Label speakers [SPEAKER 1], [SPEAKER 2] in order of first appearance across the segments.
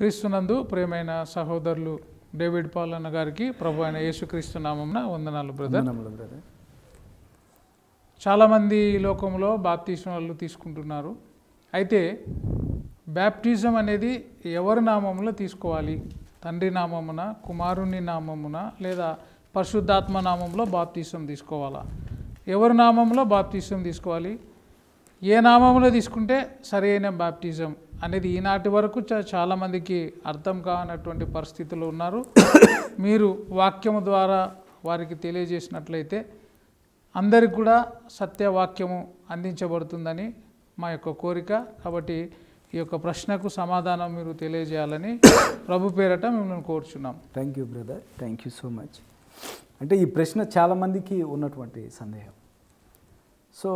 [SPEAKER 1] క్రీస్తునందు ప్రియమైన సహోదరులు డేవిడ్ పాలన్న గారికి ప్రభు అయిన యేసుక్రీస్తు నామమున వందనాలు బ్రదర్
[SPEAKER 2] బ్రదర్
[SPEAKER 1] చాలామంది లోకంలో బాప్తీసం వాళ్ళు తీసుకుంటున్నారు. అయితే బ్యాప్టిజం అనేది ఎవరి నామములో తీసుకోవాలి? తండ్రి నామమున కుమారుని నామమున లేదా పరిశుద్ధాత్మ నామంలో బాప్తీసం తీసుకోవాలా? ఎవరి నామంలో బాప్తీసం తీసుకోవాలి? ఏ నామంలో తీసుకుంటే సరైన బాప్టిజం అనేది ఈనాటి వరకు చాలామందికి అర్థం కానటువంటి పరిస్థితులు ఉన్నారు. మీరు వాక్యము ద్వారా వారికి తెలియజేసినట్లయితే అందరికి కూడా సత్యవాక్యము అందించబడుతుందని మా యొక్క కోరిక. కాబట్టి ఈ యొక్క ప్రశ్నకు సమాధానం మీరు తెలియజేయాలని ప్రభు పేరట మిమ్మల్ని కోరుచున్నాం.
[SPEAKER 2] Thank you brother thank you so much అంటే ఈ ప్రశ్న చాలామందికి ఉన్నటువంటి సందేహం. సో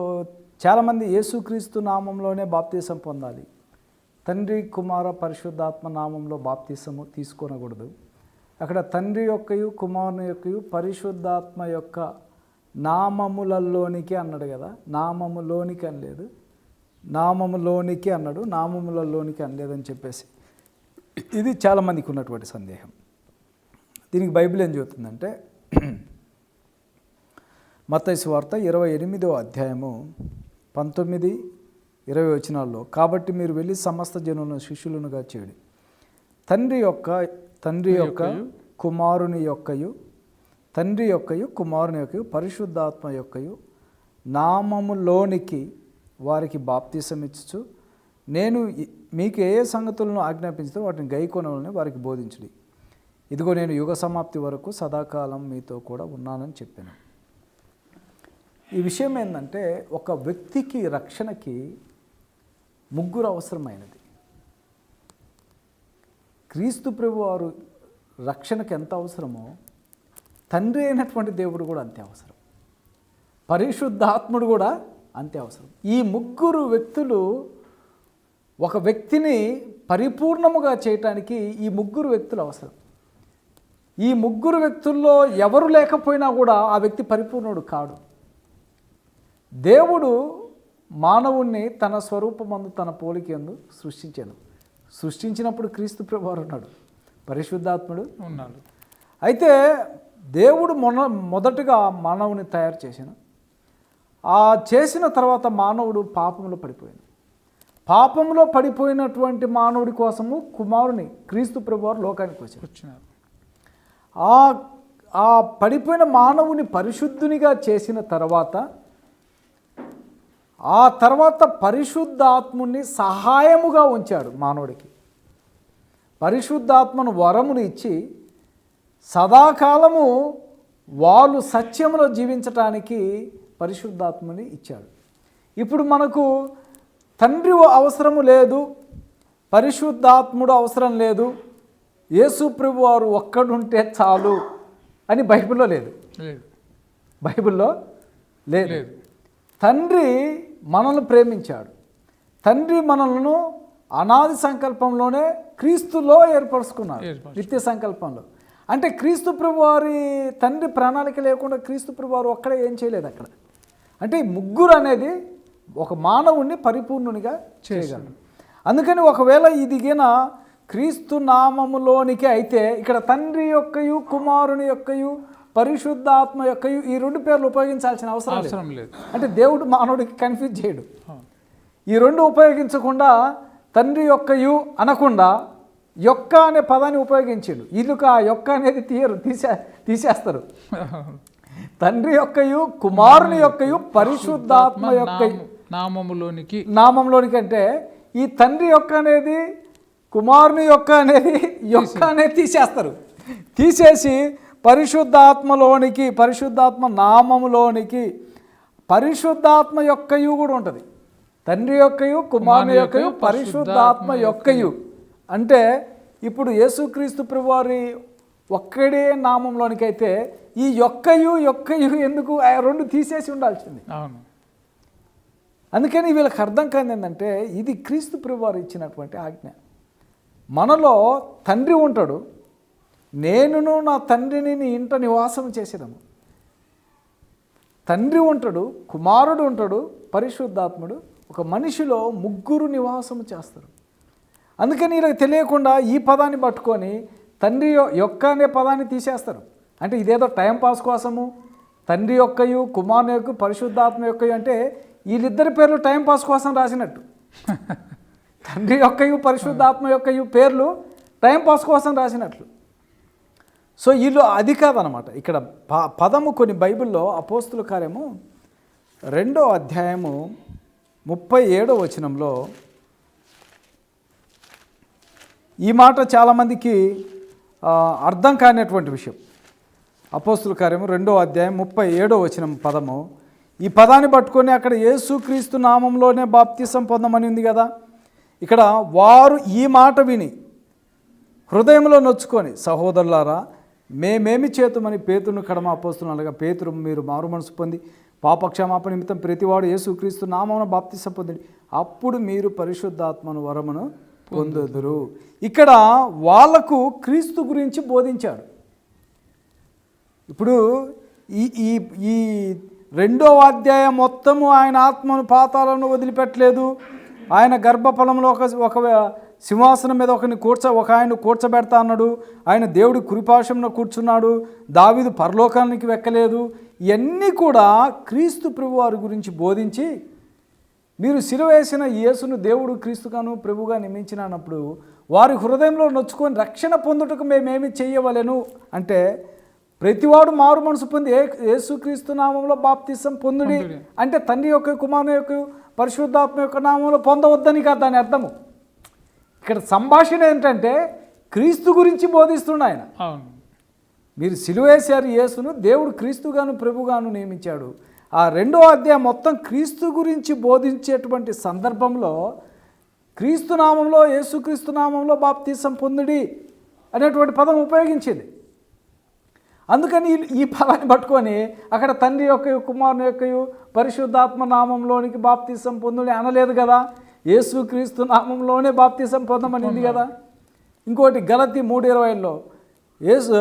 [SPEAKER 2] చాలామంది యేసుక్రీస్తు నామంలోనే బాప్తీసం పొందాలి. తండ్రి కుమార పరిశుద్ధాత్మ నామంలో బాప్తీసము తీసుకొనకూడదు. అక్కడ తండ్రి యొక్కయు కుమారుని యొక్కయు పరిశుద్ధాత్మ యొక్క నామములలోనికి అన్నాడు కదా. నామములోనికి అనలేదు. నామములోనికి అన్నాడు. నామములలోనికి అనలేదని చెప్పేసి. ఇది చాలామందికి ఉన్నటువంటి సందేహం. దీనికి బైబిల్ ఏం చెబుతుందంటే మత్తయి వార్త ఇరవై ఎనిమిదో అధ్యాయము పంతొమ్మిది ఇరవై వచనాల్లో కాబట్టి మీరు వెళ్ళి సమస్త జనులను శిష్యులనుగా చేయడి. తండ్రి యొక్క తండ్రి యొక్క కుమారుని యొక్కయు తండ్రి యొక్కయు కుమారుని యొక్కయు పరిశుద్ధాత్మ యొక్కయు నామములోనికి వారికి బాప్తీసం ఇచ్చుచు నేను మీకు ఏ ఏ సంగతులను ఆజ్ఞాపించుతో వాటిని గైకొనవాలని వారికి బోధించుడి. ఇదిగో నేను యుగ సమాప్తి వరకు సదాకాలం మీతో కూడా ఉన్నానని చెప్పాను. ఈ విషయం ఏంటంటే ఒక వ్యక్తికి రక్షణకి ముగ్గురు అవసరమైనది. క్రీస్తు ప్రభు వారు రక్షణకు ఎంత అవసరమో తండ్రి అయినటువంటి దేవుడు కూడా అంతే అవసరం. పరిశుద్ధాత్ముడు కూడా అంతే అవసరం. ఈ ముగ్గురు వ్యక్తులు ఒక వ్యక్తిని పరిపూర్ణముగా చేయటానికి ఈ ముగ్గురు వ్యక్తులు అవసరం. ఈ ముగ్గురు వ్యక్తుల్లో ఎవరు లేకపోయినా కూడా ఆ వ్యక్తి పరిపూర్ణుడు కాడు. దేవుడు మానవుణ్ణి తన స్వరూపమందు తన పోలికందు సృష్టించాను. సృష్టించినప్పుడు క్రీస్తు ప్రభువారు ఉన్నాడు. పరిశుద్ధాత్ముడు
[SPEAKER 1] ఉన్నాడు.
[SPEAKER 2] అయితే దేవుడు మొన మొదటగా మానవుని తయారు చేశాను. ఆ చేసిన తర్వాత మానవుడు పాపంలో పడిపోయాడు. పాపంలో పడిపోయినటువంటి మానవుడి కోసము కుమారుని క్రీస్తు ప్రభువారు లోకానికి వచ్చారు.
[SPEAKER 1] వచ్చినారు.
[SPEAKER 2] ఆ ఆ పడిపోయిన మానవుని పరిశుద్ధునిగా చేసిన తర్వాత ఆ తర్వాత పరిశుద్ధాత్ముని సహాయముగా ఉంచాడు మానవుడికి. పరిశుద్ధాత్మను వరమును ఇచ్చి సదాకాలము వాళ్ళు సత్యములో జీవించటానికి పరిశుద్ధాత్మని ఇచ్చాడు. ఇప్పుడు మనకు తండ్రి అవసరము లేదు పరిశుద్ధాత్ముడు అవసరం లేదు యేసు ప్రభు వారు ఒక్కడుంటే చాలు అని బైబిల్లో లేదు. బైబిల్లో లేదు. తండ్రి మనల్ని ప్రేమించాడు. తండ్రి మనలను అనాది సంకల్పంలోనే క్రీస్తులో ఏర్పరచుకున్నాడు.
[SPEAKER 1] ఏర్పరచు-
[SPEAKER 2] నిత్య సంకల్పంలో. అంటే క్రీస్తు ప్రభు వారి తండ్రి ప్రణాళిక లేకుండా క్రీస్తు ప్రభు వారు ఒక్కడే ఏం చేయలేదు అక్కడ. అంటే ముగ్గురు అనేది ఒక మానవుణ్ణి పరిపూర్ణునిగా చేయగలరు. అందుకని ఒకవేళ ఇది గిన క్రీస్తు నామములోనికి అయితే ఇక్కడ తండ్రి యొక్కయు కుమారుని యొక్కయు పరిశుద్ధాత్మ యొక్కయు ఈ రెండు పేర్లు ఉపయోగించాల్సిన అవసరం లేదు.
[SPEAKER 1] అవసరం లేదు.
[SPEAKER 2] అంటే దేవుడు మానవుడికి కన్ఫ్యూజ్ చేయడు. ఈ రెండు ఉపయోగించకుండా తండ్రి యొక్కయు అనకుండా యొక్క అనే పదాన్ని ఉపయోగించాడు. ఇల్లుక ఆ యొక్క అనేది తీయరు తీసే తీసేస్తారు. తండ్రి యొక్కయు కుమారుని యొక్కయు పరిశుద్ధాత్మ యొక్క
[SPEAKER 1] నామ- నామములోనికి.
[SPEAKER 2] నామంలోనికి అంటే ఈ తండ్రి యొక్క అనేది కుమారుని యొక్క అనేది యొక్క అనేది తీసేస్తారు. తీసేసి పరిశుద్ధాత్మలోనికి పరిశుద్ధాత్మ నామములోనికి పరిశుద్ధాత్మ యొక్కయు కూడా ఉంటుంది. తండ్రి యొక్కయు కుమారుని యొక్కయు పరిశుద్ధాత్మ యొక్కయు. అంటే ఇప్పుడు యేసుక్రీస్తు ప్రభువారి ఒక్కడే నామంలోనికి అయితే ఈ యొక్కయు యొక్కయు ఎందుకు ఆ రెండు తీసేసి ఉండాల్సింది?
[SPEAKER 1] అవును.
[SPEAKER 2] అందుకని వీళ్ళకి అర్థం కాదు ఏంటంటే ఇది క్రీస్తు ప్రభువారు ఇచ్చినటువంటి ఆజ్ఞ. మనలో తండ్రి ఉంటాడు నేనును నా తండ్రిని నీ ఇంట నివాసం చేసేదము. తండ్రి ఉంటాడు కుమారుడు ఉంటాడు పరిశుద్ధాత్ముడు. ఒక మనిషిలో ముగ్గురు నివాసం చేస్తారు. అందుకని వీళ్ళకి తెలియకుండా ఈ పదాన్ని పట్టుకొని తండ్రి యొక్క అనే పదాన్ని తీసేస్తారు. అంటే ఇదేదో టైం పాస్ కోసము తండ్రి యొక్కయు కుమారుని యొక్క పరిశుద్ధాత్మ యొక్కయు అంటే వీళ్ళిద్దరి పేర్లు టైం పాస్ కోసం రాసినట్టు. తండ్రి యొక్కయు పరిశుద్ధాత్మ యొక్కయు పేర్లు టైం పాస్ కోసం రాసినట్లు. సో వీళ్ళు అది కాదనమాట. ఇక్కడ ప పదము కొన్ని బైబిల్లో అపోస్తుల కార్యము రెండో అధ్యాయము ముప్పై ఏడో వచనంలో ఈ మాట చాలామందికి అర్థం కానటువంటి విషయం. అపోస్తుల కార్యము రెండో అధ్యాయం ముప్పై ఏడో వచనం పదము. ఈ పదాన్ని పట్టుకొని అక్కడ యేసుక్రీస్తు నామంలోనే బాప్తిసం పొందమని ఉంది కదా. ఇక్కడ వారు ఈ మాట విని హృదయంలో నొచ్చుకొని సహోదరులారా మేమేమి చేతుమని పేతురును కడమ అపోస్తులు అనగా పేతురు మీరు మారు మనసు పొంది పాపక్షమాపణ నిమిత్తం ప్రతివాడు యేసుక్రీస్తు నామమున బాప్తిస పొందండి. అప్పుడు మీరు పరిశుద్ధాత్మను వరమును పొందుదురు. ఇక్కడ వాళ్ళకు క్రీస్తు గురించి బోధించాడు. ఇప్పుడు ఈ ఈ ఈ రెండో అధ్యాయం మొత్తము ఆయన ఆత్మను పాతాలను వదిలిపెట్టలేదు. ఆయన గర్భఫలంలో ఒక ఒక సింహాసనం మీద ఒకరిని కూర్చో ఒక ఆయన కూర్చోబెడతా అన్నాడు. ఆయన దేవుడి కురిపాశంలో కూర్చున్నాడు. దావిదు పరలోకానికి వెక్కలేదు. ఇవన్నీ కూడా క్రీస్తు ప్రభు వారి గురించి బోధించి మీరు సిలువేసిన యేసును దేవుడు క్రీస్తుగాను ప్రభుగా నియమించినప్పుడు వారి హృదయంలో నొచ్చుకొని రక్షణ పొందుటకు మేమేమి చేయవలెను? అంటే ప్రతివాడు మారు మనసు పొంది ఏ యేసుక్రీస్తు నామంలో బాప్తిసం పొందుడి.
[SPEAKER 1] పొందుడి.
[SPEAKER 2] అంటే తండ్రి యొక్క కుమారుని యొక్క పరిశుద్ధాత్మ యొక్క నామంలో పొందవద్దని కాదు దాని అర్థము. ఇక్కడ సంభాషణ ఏంటంటే క్రీస్తు గురించి బోధిస్తుండ ఆయన.
[SPEAKER 1] అవును.
[SPEAKER 2] మీరు సిలువేశారు యేసును దేవుడు క్రీస్తుగాను ప్రభుగాను నియమించాడు. ఆ రెండో అధ్యాయం మొత్తం క్రీస్తు గురించి బోధించేటువంటి సందర్భంలో క్రీస్తు నామంలో యేసుక్రీస్తు నామంలో బాప్తీసం పొందుడి అనేటువంటి పదం ఉపయోగించింది. అందుకని ఈ- ఈ పదాన్ని పట్టుకొని అక్కడ తండ్రి యొక్క కుమారుని యొక్క పరిశుద్ధాత్మ నామంలోనికి బాప్తీసం పొందుడి అనలేదు కదా? యేసుక్రీస్తు నామంలోనే బాప్తీసం పొందమనింది కదా. ఇంకోటి గలతి మూడు ఇరవైలో యేసు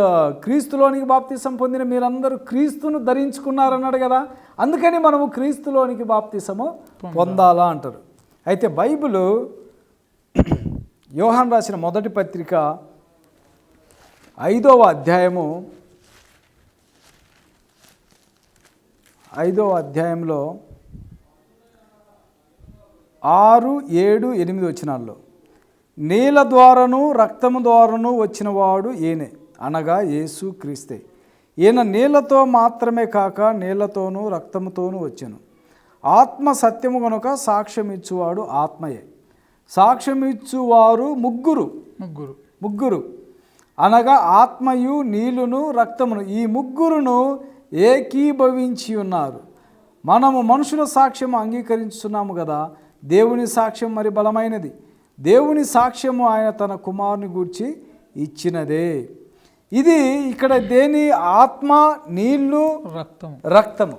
[SPEAKER 2] క్రీస్తులోనికి బాప్తీసం పొందిన మీరందరూ క్రీస్తును ధరించుకున్నారన్నాడు కదా. అందుకని మనము క్రీస్తులోనికి బాప్తీసము పొందాలా అంటారు. అయితే బైబిల్ యోహాన్ రాసిన మొదటి పత్రిక ఐదవ అధ్యాయము ఐదవ అధ్యాయంలో ఆరు ఏడు ఎనిమిది వచనాల్లో నీళ్ళ ద్వారాను రక్తము ద్వారాను వచ్చినవాడు ఈయనే అనగా యేసు క్రీస్తే. ఈయన నీళ్ళతో మాత్రమే కాక నీళ్ళతోనూ రక్తముతోనూ వచ్చెను. ఆత్మ సత్యము కనుక సాక్ష్యం ఇచ్చువాడు ఆత్మయే. సాక్ష్యం ఇచ్చువారు ముగ్గురు.
[SPEAKER 1] ముగ్గురు.
[SPEAKER 2] ముగ్గురు. అనగా ఆత్మయు నీళ్ళును రక్తమును. ఈ ముగ్గురును ఏకీభవించి ఉన్నారు మనము మనుషుల సాక్ష్యం అంగీకరించున్నాము కదా దేవుని సాక్ష్యం మరి బలమైనది. దేవుని సాక్ష్యము ఆయన తన కుమారుని గూర్చి ఇచ్చినదే. ఇది ఇక్కడ దేని ఆత్మ నీళ్ళు
[SPEAKER 1] రక్తం
[SPEAKER 2] రక్తము.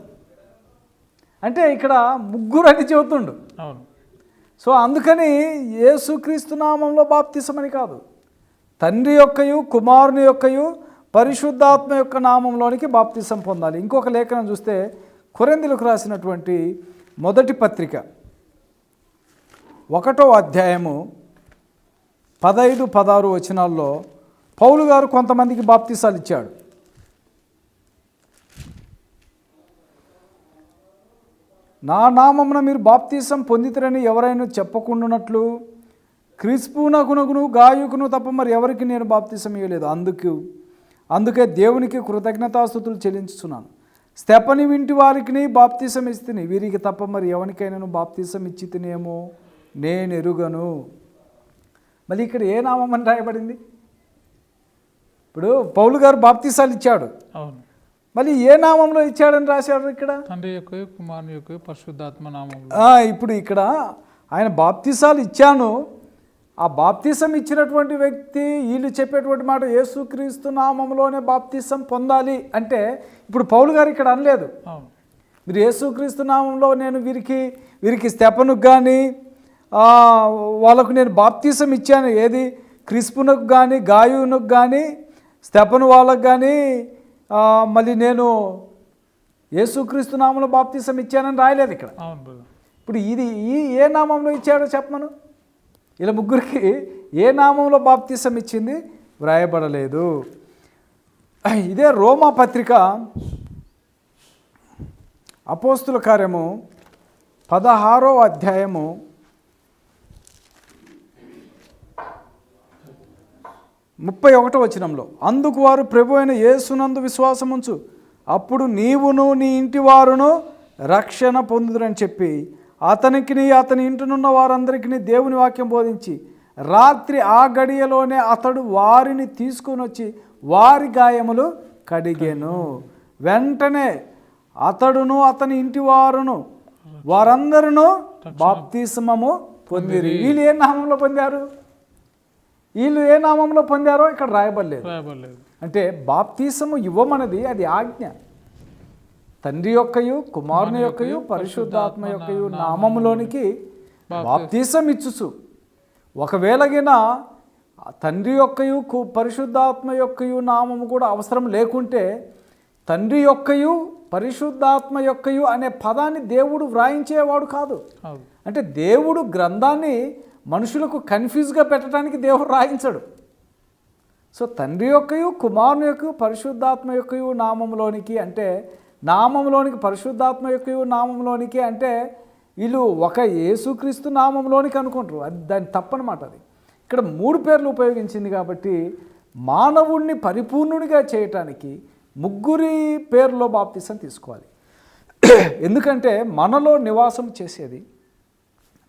[SPEAKER 2] అంటే ఇక్కడ ముగ్గురు అని చెబుతుండు.
[SPEAKER 1] అవును.
[SPEAKER 2] సో అందుకని యేసుక్రీస్తు నామంలో బాప్తిసమని కాదు. తండ్రి యొక్కయు కుమారుని యొక్కయు పరిశుద్ధాత్మ యొక్క నామంలోనికి బాప్తిసం పొందాలి. ఇంకొక లేఖనం చూస్తే కొరెందులకు రాసినటువంటి మొదటి పత్రిక. ఒకటో అధ్యాయము పదహైదు పదహారు వచనాల్లో పౌలు గారు కొంతమందికి బాప్తీసాలు ఇచ్చాడు. నా నామమున మీరు బాప్తీసం పొందితరని ఎవరైనా చెప్పకుండానట్లు క్రిస్పునకునకును గాయకును తప్ప మరి ఎవరికి నేను బాప్తీసం ఇవ్వలేదు అందుకు అందుకే దేవునికి కృతజ్ఞతాస్థుతులు చెల్లించుతున్నాను స్తెపని వింటి వారికి బాప్తీసం ఇస్తుంది వీరికి తప్ప మరి ఎవరికైనా బాప్తీసం ఇచ్చి నేను ఎరుగను మళ్ళీ ఇక్కడ ఏ నామం అని రాయబడింది? ఇప్పుడు పౌలు గారు బాప్తీసాలు ఇచ్చాడు.
[SPEAKER 1] అవును.
[SPEAKER 2] మళ్ళీ ఏ నామంలో ఇచ్చాడని రాశాడు ఇక్కడ?
[SPEAKER 1] తండ్రి యొక్క కుమారుని యొక్క పరిశుద్ధాత్మ నామంలో.
[SPEAKER 2] ఆ, ఇప్పుడు ఇక్కడ ఆయన బాప్తిసాలు ఇచ్చాను. ఆ బాప్తిసం ఇచ్చినటువంటి వ్యక్తి వీళ్ళు చెప్పేటువంటి మాట యేసుక్రీస్తు నామంలోనే బాప్తిసం పొందాలి అంటే ఇప్పుడు పౌలు గారు ఇక్కడ అనలేదు.
[SPEAKER 1] అవును.
[SPEAKER 2] మీరు యేసుక్రీస్తు నామంలో నేను వీరికి వీరికి స్తెపనుకు కానీ వాళ్ళకు నేను బాప్తీసం ఇచ్చాను. ఏది? క్రిస్పునకు కానీ గాయునకు కానీ స్తెపను వాళ్ళకు కానీ మళ్ళీ నేను యేసుక్రీస్తు నామంలో బాప్తీసం ఇచ్చానని రాయలేదు ఇక్కడ. ఇప్పుడు ఇది ఈ ఏ నామంలో ఇచ్చాడో చెప్పమను? ఇలా ముగ్గురికి ఏ నామంలో బాప్తిసం ఇచ్చింది? వ్రాయబడలేదు. ఇదే రోమా పత్రిక అపోస్తుల కార్యము పదహారో అధ్యాయము ముప్పై ఒకటో వచనంలో అందుకు వారు ప్రభు అయిన యేసునందు విశ్వాసముంచు అప్పుడు నీవును నీ ఇంటి వారును రక్షణ పొందుదురని చెప్పి అతనికి అతని ఇంటినున్న వారందరికీ దేవుని వాక్యం బోధించి రాత్రి ఆ గడియలోనే అతడు వారిని తీసుకొని వచ్చి వారి గాయములు కడిగెను. వెంటనే అతడును అతని ఇంటి వారును వారందరూ బాప్తిస్మము పొందిరి. వీళ్ళు ఏ నామంలో పొందారు? వీళ్ళు ఏ నామంలో పొందారో ఇక్కడ రాయబడలేదు.
[SPEAKER 1] రాయబడలేదు.
[SPEAKER 2] అంటే బాప్తీసము ఇవ్వమన్నది అది ఆజ్ఞ. తండ్రి యొక్కయు కుమారుని యొక్కయు పరిశుద్ధాత్మ యొక్కయు నామములోనికి బాప్తీసం. ఇచ్చుచు ఒకవేళగిన తండ్రి యొక్కయు కు- పరిశుద్ధాత్మ యొక్కయు నామము కూడా అవసరం లేకుంటే తండ్రి యొక్కయు పరిశుద్ధాత్మ యొక్కయు అనే పదాన్ని దేవుడు వ్రాయించేవాడు కాదు. అంటే దేవుడు గ్రంథాన్ని మనుషులకు కన్ఫ్యూజ్గా పెట్టడానికి దేవుడు రాయించడు. సో తండ్రి యొక్కయు కుమారుని యొక్క పరిశుద్ధాత్మ యొక్కయు నామంలోనికి అంటే నామంలోనికి పరిశుద్ధాత్మ యొక్కయు నామంలోనికి అంటే వీళ్ళు ఒక యేసుక్రీస్తు నామంలోనికి అనుకుంటారు. అది దాని తప్పనమాట అది. ఇక్కడ మూడు పేర్లు ఉపయోగించింది కాబట్టి మానవుణ్ణి పరిపూర్ణుడిగా చేయటానికి ముగ్గురి పేర్లో బాప్తిసం తీసుకోవాలి. ఎందుకంటే మనలో నివాసం చేసేది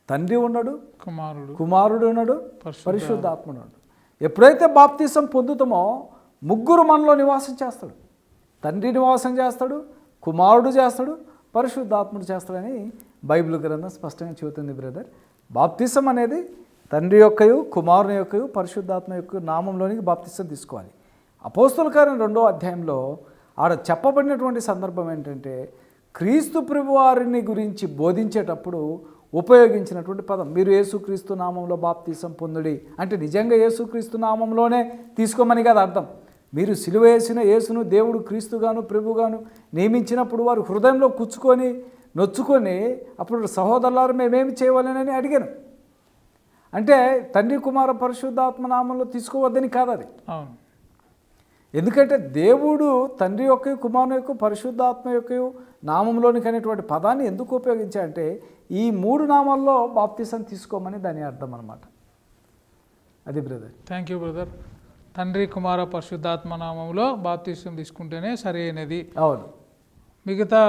[SPEAKER 2] తండ్రి ఉన్నాడు
[SPEAKER 1] కుమారుడు
[SPEAKER 2] కుమారుడు ఉన్నాడు
[SPEAKER 1] పరిశుద్ధ-
[SPEAKER 2] పరిశుద్ధాత్మ ఉన్నాడు. ఎప్పుడైతే బాప్తీసం పొందుతామో ముగ్గురు మనలో నివాసం చేస్తాడు. తండ్రి నివాసం చేస్తాడు కుమారుడు చేస్తాడు పరిశుద్ధాత్ముడు చేస్తాడని బైబిల్ గ్రంథం స్పష్టంగా చెబుతుంది బ్రదర్. బాప్తిసం అనేది తండ్రి యొక్కయు కుమారుని యొక్కయు పరిశుద్ధాత్మ యొక్క నామంలోనికి బాప్తిసం తీసుకోవాలి. అపోస్తుల కార్యం రెండో అధ్యాయంలో ఆడ చెప్పబడినటువంటి సందర్భం ఏంటంటే క్రీస్తు ప్రభువారిని గురించి బోధించేటప్పుడు ఉపయోగించినటువంటి పదం. మీరు యేసుక్రీస్తు నామంలో బాప్తీసం పొందుడి అంటే నిజంగా యేసుక్రీస్తు నామంలోనే తీసుకోమని కదా అర్థం. మీరు సిలువ వేసిన యేసును దేవుడు క్రీస్తుగాను ప్రభుగాను నియమించినప్పుడు వారు హృదయంలో కూర్చుకొని నొచ్చుకొని అప్పుడు సహోదరులారు మేమేమి చేయవాలని అడిగాను. అంటే తండ్రి కుమార పరిశుద్ధాత్మ నామంలో తీసుకోవద్దని కాదు అది.
[SPEAKER 1] అవును.
[SPEAKER 2] ఎందుకంటే దేవుడు తండ్రి యొక్క కుమారుని యొక్క పరిశుద్ధాత్మ యొక్క నామంలోనికి అనేటువంటి పదాన్ని ఎందుకు ఉపయోగించాడంటే ఈ మూడు నామాల్లో బాప్తిసం తీసుకోమని దాని అర్థం అనమాట అది బ్రదర్.
[SPEAKER 1] థ్యాంక్ యూ బ్రదర్ తండ్రి కుమార పరిశుద్ధాత్మ నామంలో బాప్తీసం తీసుకుంటేనే సరైనది
[SPEAKER 2] అవును.
[SPEAKER 1] మిగతా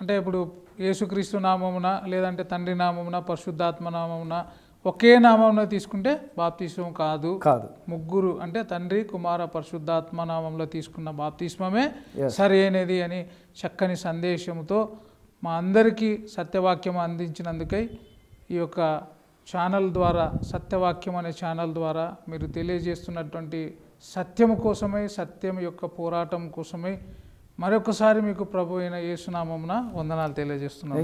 [SPEAKER 1] అంటే ఇప్పుడు యేసుక్రీస్తు నామమున లేదంటే తండ్రి నామమున పరిశుద్ధాత్మ నామమున ఒకే నామమున తీసుకుంటే బాప్తిస్మం కాదు.
[SPEAKER 2] కాదు.
[SPEAKER 1] ముగ్గురు అంటే తండ్రి కుమార పరిశుద్ధాత్మ నామంలో తీసుకున్న బాప్తిస్మమే. సరైనది అని చక్కని సందేశంతో మా అందరికీ సత్యవాక్యం అందించినందుకై ఈ యొక్క ఛానల్ ద్వారా సత్యవాక్యం అనే ఛానల్ ద్వారా మీరు తెలియజేస్తున్నటువంటి సత్యము కోసమై సత్యం యొక్క పోరాటం కోసమై మరొకసారి మీకు ప్రభు అయిన యేసునామమున వందనాలు తెలియజేస్తున్నాను